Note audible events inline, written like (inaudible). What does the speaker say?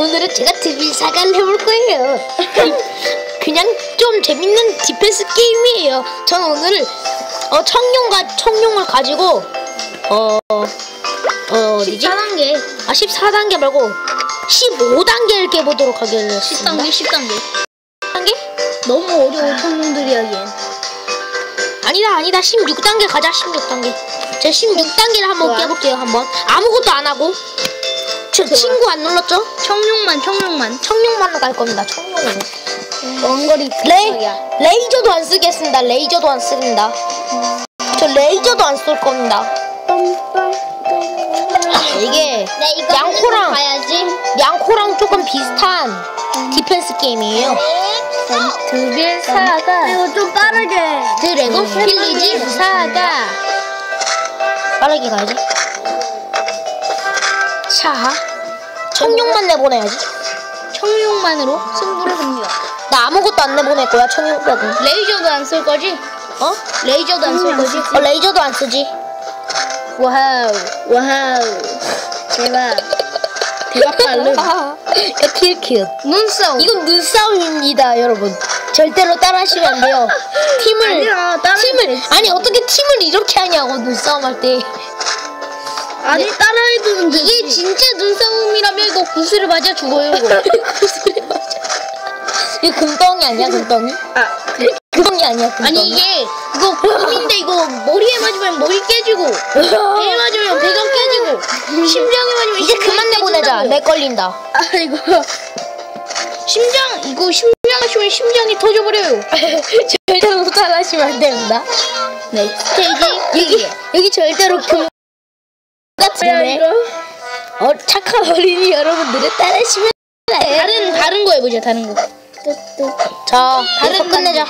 오늘은 제가 드빌 사과를 해볼 거예요. (laughs) 그냥 좀 재밌는 디펜스 게임이에요. 전 오늘 어, 청룡과 청룡을 가지고 어, 어 어디지? 14단계. 아 14단계 말고 15단계를 깨보도록 하겠습니다. 10단계, 10단계. 10단계? 너무 어려워, 청룡들이 하기엔. 아니다 아니다 16단계 가자 16단계. 제가 16단계를 한번 좋아. 깨볼게요 한번. 아무것도 안 하고. 저. 친구 안 눌렀죠? 청룡만, 청룡만. 청룡만으로 갈 겁니다. 청룡으로. 원거리 레이 레이저도 안 쓰겠습니다. 레이저도 안 씁니다. 저 레이저도 안쓸 겁니다. 이게 네, 이거 양코랑 가야지. 양코랑 조금 비슷한 디펜스 게임이에요. 드빌 사가. 이거 좀 빠르게. 드래곤 필리지 사가 빠르게 가야지. 자, 청룡만 내보내야지. 청룡만으로 승부를 합니다. 나 아무것도 안 내보낼 거야 청룡만은. 레이저도 안 쓸 거지? 어? 레이저도 안 쓸 거지? 어 레이저도 안 쓰지. 와우, 와우. 대박. 대박 발른. 야 킬킬. 눈싸움. 이건 눈싸움입니다, 여러분. 절대로 따라하시면 안 돼요. (laughs) 팀을 아니야, 팀을. 아니 어떻게 팀을 이렇게 하냐고 눈싸움 할 때. 아니 따라해도 이게 이게 진짜 눈싸움이라면 이거 구슬을 맞아 죽어요 이거. 구슬에 맞아. 이거 금덩이 아니야, 금덩이? 아 금덩이 아니야, 금덩이. 아니 이게 이거 곰인데 이거 머리에 맞으면 머리 깨지고 (laughs) 배에 맞으면 배가 깨지고 심장에 맞으면 이제 그만 내보내자. 내 걸린다. 아 이거 심장 이거 심장 하시면 심장이 터져버려요. (laughs) 절대로 따라하시면 안 됩니다. 네 스테이지 (laughs) 여기 여기 절대로 금 같은데. 어 착한 어린이 여러분들은 따라하시면. 다른 다른 거 해보자 다른 거. 자, 다른 끝내자.